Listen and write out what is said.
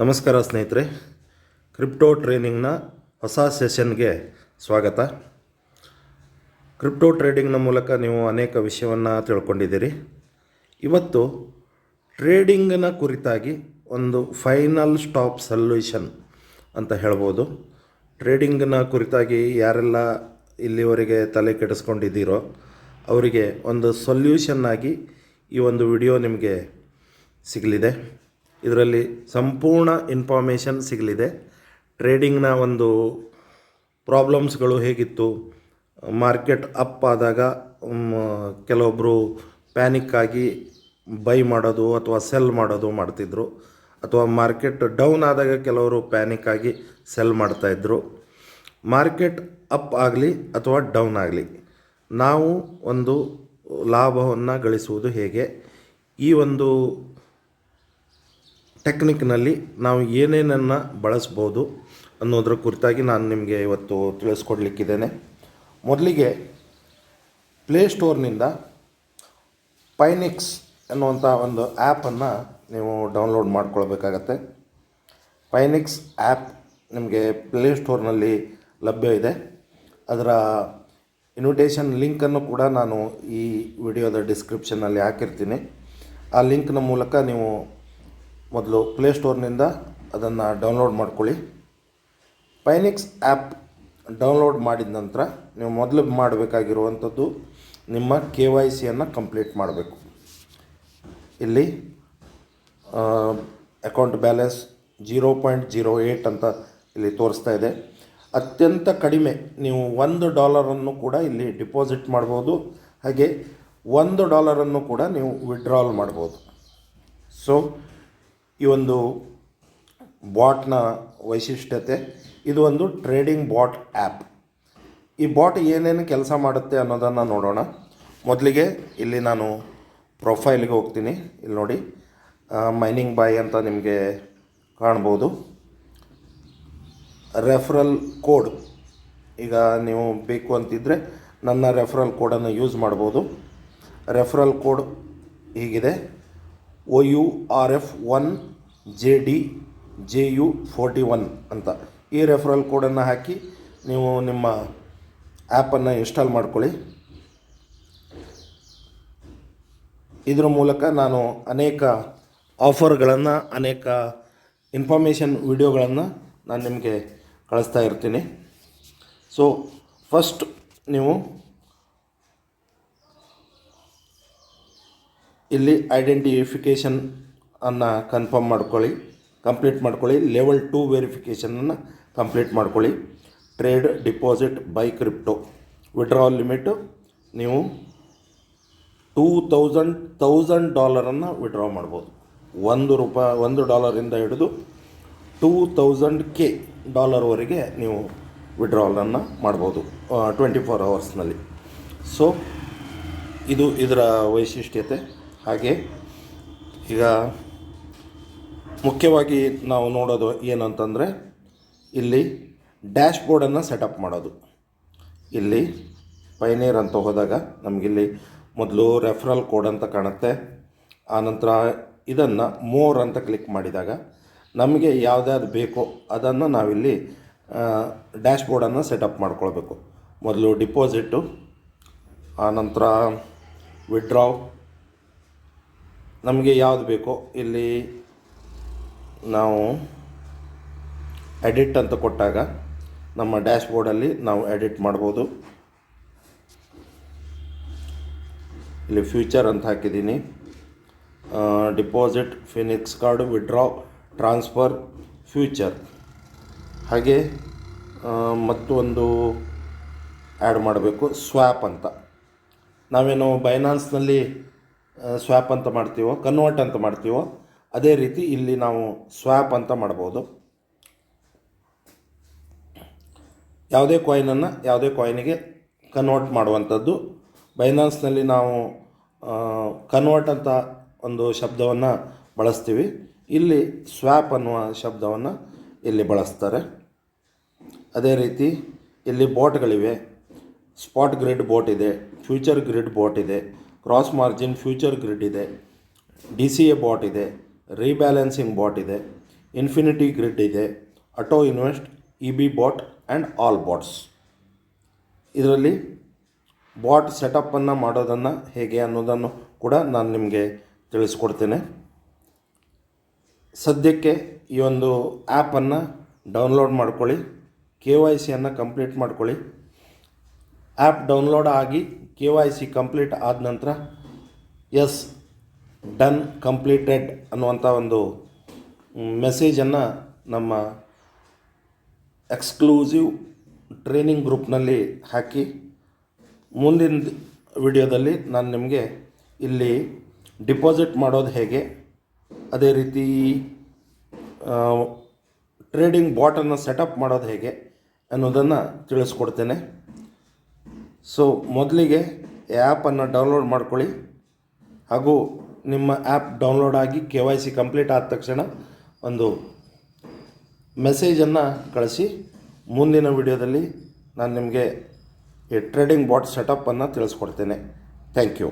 ನಮಸ್ಕಾರ ಸ್ನೇಹಿತರೆ, ಕ್ರಿಪ್ಟೋ ಟ್ರೇನಿಂಗ್ನ ಹೊಸ ಸೆಷನ್ಗೆ ಸ್ವಾಗತ. ಕ್ರಿಪ್ಟೋ ಟ್ರೇಡಿಂಗ್ನ ಮೂಲಕ ನೀವು ಅನೇಕ ವಿಷಯವನ್ನು ತಿಳ್ಕೊಂಡಿದ್ದೀರಿ. ಇವತ್ತು ಟ್ರೇಡಿಂಗ್ನ ಕುರಿತಾಗಿ ಒಂದು ಫೈನಲ್ ಸ್ಟಾಪ್ ಸೊಲ್ಯೂಷನ್ ಅಂತ ಹೇಳ್ಬೋದು. ಟ್ರೇಡಿಂಗ್ನ ಕುರಿತಾಗಿ ಯಾರೆಲ್ಲ ಇಲ್ಲಿವರೆಗೆ ತಲೆ ಕೆಡಿಸ್ಕೊಂಡಿದ್ದೀರೋ ಅವರಿಗೆ ಒಂದು ಸೊಲ್ಯೂಷನ್ ಆಗಿ ಈ ಒಂದು ವಿಡಿಯೋ ನಿಮಗೆ ಸಿಗಲಿದೆ. ಇದರಲ್ಲಿ ಸಂಪೂರ್ಣ ಇನ್ಫಾರ್ಮೇಷನ್ ಸಿಗಲಿದೆ. ಟ್ರೇಡಿಂಗ್ನ ಒಂದು ಪ್ರಾಬ್ಲಮ್ಸ್ಗಳು ಹೇಗಿತ್ತು? ಮಾರ್ಕೆಟ್ ಅಪ್ ಆದಾಗ ಕೆಲವೊಬ್ಬರು ಪ್ಯಾನಿಕ್ ಆಗಿ ಬೈ ಮಾಡೋದು ಅಥವಾ ಸೆಲ್ ಮಾಡೋದು ಮಾಡ್ತಿದ್ರು. ಅಥವಾ ಮಾರ್ಕೆಟ್ ಡೌನ್ ಆದಾಗ ಕೆಲವರು ಪ್ಯಾನಿಕ್ ಆಗಿ ಸೆಲ್ ಮಾಡ್ತಾಯಿದ್ರು ಮಾರ್ಕೆಟ್ ಅಪ್ ಆಗಲಿ ಅಥವಾ ಡೌನ್ ಆಗಲಿ, ನಾವು ಒಂದು ಲಾಭವನ್ನು ಗಳಿಸುವುದು ಹೇಗೆ? ಈ ಒಂದು ಟೆಕ್ನಿಕ್ನಲ್ಲಿ ನಾವು ಏನೇನನ್ನು ಬಳಸ್ಬೋದು ಅನ್ನೋದ್ರ ಕುರಿತಾಗಿ ನಾನು ನಿಮಗೆ ಇವತ್ತು ತಿಳಿಸ್ಕೊಡ್ಲಿಕ್ಕಿದ್ದೇನೆ. ಮೊದಲಿಗೆ ಪ್ಲೇಸ್ಟೋರ್ನಿಂದ ಪೈನಿಕ್ಸ್ ಅನ್ನುವಂಥ ಒಂದು ಆ್ಯಪನ್ನು ನೀವು ಡೌನ್ಲೋಡ್ ಮಾಡ್ಕೊಳ್ಬೇಕಾಗತ್ತೆ. ಪೈನಿಕ್ಸ್ ಆ್ಯಪ್ ನಿಮಗೆ ಪ್ಲೇಸ್ಟೋರ್ನಲ್ಲಿ ಲಭ್ಯ ಇದೆ. ಅದರ ಇನ್ವಿಟೇಷನ್ ಲಿಂಕನ್ನು ಕೂಡ ನಾನು ಈ ವಿಡಿಯೋದ ಡಿಸ್ಕ್ರಿಪ್ಷನ್ನಲ್ಲಿ ಹಾಕಿರ್ತೀನಿ. ಆ ಲಿಂಕ್ನ ಮೂಲಕ ನೀವು ಮೊದಲು ಪ್ಲೇಸ್ಟೋರ್ನಿಂದ ಅದನ್ನು ಡೌನ್ಲೋಡ್ ಮಾಡ್ಕೊಳ್ಳಿ. ಪೈನಿಕ್ಸ್ ಆ್ಯಪ್ ಡೌನ್ಲೋಡ್ ಮಾಡಿದ ನಂತರ ನೀವು ಮೊದಲು ಮಾಡಬೇಕಾಗಿರುವಂಥದ್ದು ನಿಮ್ಮ ಕೆ ವೈ ಸಿಯನ್ನು ಕಂಪ್ಲೀಟ್ ಮಾಡಬೇಕು. ಇಲ್ಲಿ account balance zero point zero eight ಅಂತ ಇಲ್ಲಿ ತೋರಿಸ್ತಾ ಇದೆ. ಅತ್ಯಂತ ಕಡಿಮೆ ನೀವು ಒಂದು ಡಾಲರನ್ನು ಕೂಡ ಇಲ್ಲಿ ಡಿಪಾಸಿಟ್ ಮಾಡ್ಬೋದು. ಹಾಗೆ ಒಂದು ಡಾಲರನ್ನು ಕೂಡ ನೀವು ವಿಡ್ರಾಲ್ ಮಾಡ್ಬೋದು. ಸೊ ಈ ಒಂದು ಬಾಟ್ನ ವೈಶಿಷ್ಟ್ಯತೆ, ಇದು ಒಂದು ಟ್ರೇಡಿಂಗ್ ಬಾಟ್ ಆ್ಯಪ್. ಈ ಬಾಟ್ ಏನೇನು ಕೆಲಸ ಮಾಡುತ್ತೆ ಅನ್ನೋದನ್ನು ನೋಡೋಣ. ಮೊದಲಿಗೆ ಇಲ್ಲಿ ನಾನು ಪ್ರೊಫೈಲ್ಗೆ ಹೋಗ್ತೀನಿ. ಇಲ್ಲಿ ನೋಡಿ ಮೈನಿಂಗ್ ಬಾಯ್ ಅಂತ ನಿಮಗೆ ಕಾಣ್ಬೋದು. Referral code. ಈಗ ನೀವು ಬೇಕು ಅಂತಿದ್ದರೆ ನನ್ನ ರೆಫರಲ್ ಕೋಡನ್ನು ಯೂಸ್ ಮಾಡ್ಬೋದು. ರೆಫರಲ್ ಕೋಡ್ ಹೀಗಿದೆ. O U R F one J D J U forty one ಅಂತ. ಈ ರೆಫರಲ್ ಕೋಡನ್ನು ಹಾಕಿ ನೀವು ನಿಮ್ಮ ಆ್ಯಪನ್ನು ಇನ್ಸ್ಟಾಲ್ ಮಾಡ್ಕೊಳ್ಳಿ. ಇದರ ಮೂಲಕ ನಾನು ಅನೇಕ ಆಫರ್ಗಳನ್ನು ಅನೇಕ ಇನ್ಫಾರ್ಮೇಷನ್ ವಿಡಿಯೋಗಳನ್ನು ನಾನು ನಿಮಗೆ ಕಳಿಸ್ತಾ ಇರ್ತೀನಿ. ಸೊ ಫಸ್ಟ್ ನೀವು ಇಲ್ಲಿ ಐಡೆಂಟಿಫಿಕೇಷನ್ ಅನ್ನು ಕನ್ಫರ್ಮ್ ಮಾಡ್ಕೊಳ್ಳಿ ಕಂಪ್ಲೀಟ್ ಮಾಡ್ಕೊಳ್ಳಿ ಲೆವೆಲ್ ಟು ವೆರಿಫಿಕೇಷನನ್ನು ಕಂಪ್ಲೀಟ್ ಮಾಡ್ಕೊಳ್ಳಿ. Trade deposit buy crypto withdrawal limit ನೀವು ಟೂ ತೌಸಂಡ್ ತೌಸಂಡ್ ಡಾಲರನ್ನು ವಿಡ್ರಾ ಮಾಡ್ಬೋದು. ಒಂದು ರೂಪಾಯಿ ಒಂದು ಡಾಲರಿಂದ ಹಿಡಿದು ಟೂ ತೌಸಂಡ್ ಕೆ ಡಾಲರ್ವರೆಗೆ ನೀವು ವಿಡ್ರಾವಲನ್ನು ಮಾಡ್ಬೋದು ಟ್ವೆಂಟಿ ಫೋರ್ ಅವರ್ಸ್ನಲ್ಲಿ ಸೊ ಇದು ಇದರ ವೈಶಿಷ್ಟ್ಯತೆ. ಹಾಗೆ ಈಗ ಮುಖ್ಯವಾಗಿ ನಾವು ನೋಡೋದು ಏನಂತಂದರೆ ಇಲ್ಲಿ ಡ್ಯಾಶ್ ಬೋರ್ಡನ್ನು ಸೆಟಪ್ ಮಾಡೋದು. ಇಲ್ಲಿ ಪೈನೇರ್ ಅಂತ ಹೋದಾಗ ನಮಗಿಲ್ಲಿ ಮೊದಲು ರೆಫರಲ್ ಕೋಡ್ ಅಂತ ಕಾಣುತ್ತೆ. ಆನಂತರ ಇದನ್ನು ಮೋರ್ ಅಂತ ಕ್ಲಿಕ್ ಮಾಡಿದಾಗ ನಮಗೆ ಯಾವುದ್ಯಾವ್ದು ಬೇಕೋ ಅದನ್ನು ನಾವಿಲ್ಲಿ ಡ್ಯಾಶ್ ಬೋರ್ಡನ್ನು ಸೆಟಪ್ ಮಾಡ್ಕೊಳ್ಬೇಕು. ಮೊದಲು ಡಿಪಾಸಿಟ್ಟು ಆನಂತರ ವಿಡ್ರಾವ್ ನಮಗೆ ಯಾವುದು ಬೇಕೋ ಇಲ್ಲಿ ನಾವು ಎಡಿಟ್ ಅಂತ ಕೊಟ್ಟಾಗ ನಮ್ಮ ಡ್ಯಾಶ್ ಬೋರ್ಡಲ್ಲಿ ನಾವು ಎಡಿಟ್ ಮಾಡ್ಬೋದು. ಇಲ್ಲಿ ಫ್ಯೂಚರ್ ಅಂತ ಹಾಕಿದ್ದೀನಿ. Deposit Pionex card withdraw transfer future ಹಾಗೆ ಮತ್ತೊಂದು ಆ್ಯಡ್ ಮಾಡಬೇಕು ಸ್ವ್ಯಾಪ್ ಅಂತ. ನಾವೇನು ಬೈನಾನ್ಸ್ನಲ್ಲಿ ಸ್ವ್ಯಾಪ್ ಅಂತ ಮಾಡ್ತೀವೋ ಕನ್ವರ್ಟ್ ಅಂತ ಮಾಡ್ತೀವೋ, ಅದೇ ರೀತಿ ಇಲ್ಲಿ ನಾವು ಸ್ವ್ಯಾಪ್ ಅಂತ ಮಾಡ್ಬೋದು. ಯಾವುದೇ ಕಾಯಿನನ್ನು ಯಾವುದೇ ಕಾಯಿನಿಗೆ ಕನ್ವರ್ಟ್ ಮಾಡುವಂಥದ್ದು. ಬೈನಾನ್ಸ್ನಲ್ಲಿ ನಾವು ಕನ್ವರ್ಟ್ ಅಂತ ಒಂದು ಶಬ್ದವನ್ನು ಬಳಸ್ತೀವಿ. ಇಲ್ಲಿ ಸ್ವ್ಯಾಪ್ ಅನ್ನುವ ಶಬ್ದವನ್ನು ಇಲ್ಲಿ ಬಳಸ್ತಾರೆ. ಅದೇ ರೀತಿ ಇಲ್ಲಿ ಬೋಟ್ಗಳಿವೆ ಸ್ಪಾಟ್ ಗ್ರಿಡ್ ಬೋಟ್ ಇದೆ. ಫ್ಯೂಚರ್ ಗ್ರಿಡ್ ಬೋಟ್ ಇದೆ. ಕ್ರಾಸ್ ಮಾರ್ಜಿನ್ ಫ್ಯೂಚರ್ ಗ್ರಿಡ್ ಇದೆ ಡಿ ಸಿ ಎ ಬಾಟ್ ಇದೆ ರೀಬ್ಯಾಲೆನ್ಸಿಂಗ್ ಬಾಟ್ ಇದೆ ಇನ್ಫಿನಿಟಿ ಗ್ರಿಡ್ ಇದೆ auto invest E B bot and all bots ಇದರಲ್ಲಿ ಬಾಟ್ ಸೆಟಪ್ಪನ್ನು ಮಾಡೋದನ್ನು ಹೇಗೆ ಅನ್ನೋದನ್ನು ಕೂಡ ನಾನು ನಿಮಗೆ ತಿಳಿಸ್ಕೊಡ್ತೇನೆ. ಸದ್ಯಕ್ಕೆ ಈ ಒಂದು ಆ್ಯಪನ್ನು ಡೌನ್ಲೋಡ್ ಮಾಡ್ಕೊಳ್ಳಿ ಕೆ ವೈ ಸಿಯನ್ನು ಕಂಪ್ಲೀಟ್ ಮಾಡ್ಕೊಳ್ಳಿ. ಆ್ಯಪ್ ಡೌನ್ಲೋಡ್ ಆಗಿ ಕೆ ವೈ ಸಿ ಕಂಪ್ಲೀಟ್ ಆದ ನಂತರ ಎಸ್ ಡನ್ ಕಂಪ್ಲೀಟೆಡ್ ಅನ್ನುವಂಥ ಒಂದು ಮೆಸೇಜನ್ನು ನಮ್ಮ ಎಕ್ಸ್ಕ್ಲೂಸಿವ್ ಟ್ರೈನಿಂಗ್ ಗ್ರೂಪ್ನಲ್ಲಿ ಹಾಕಿ ಮುಂದಿನ ವಿಡಿಯೋದಲ್ಲಿ ನಾನು ನಿಮಗೆ ಇಲ್ಲಿ ಡಿಪಾಸಿಟ್ ಮಾಡೋದು ಹೇಗೆ? ಅದೇ ರೀತಿ ಟ್ರೇಡಿಂಗ್ ಬಾಟನ್ನು ಸೆಟಪ್ ಮಾಡೋದು ಹೇಗೆ ಅನ್ನೋದನ್ನು ತಿಳಿಸ್ಕೊಡ್ತೇನೆ. ಸೊ ಮೊದಲಿಗೆ ಆ್ಯಪನ್ನು ಡೌನ್ಲೋಡ್ ಮಾಡ್ಕೊಳ್ಳಿ. ಹಾಗೂ ನಿಮ್ಮ ಆ್ಯಪ್ ಡೌನ್ಲೋಡ್ ಆಗಿ ಕೆ ವೈ ಸಿ ಕಂಪ್ಲೀಟ್ ಆದ ತಕ್ಷಣ ಒಂದು ಮೆಸೇಜನ್ನು ಕಳಿಸಿ. ಮುಂದಿನ ವಿಡಿಯೋದಲ್ಲಿ ನಾನು ನಿಮಗೆ ಈ ಟ್ರೇಡಿಂಗ್ ಬಾಟ್ ಸೆಟಪ್ಪನ್ನು ತಿಳಿಸ್ಕೊಡ್ತೇನೆ. Thank you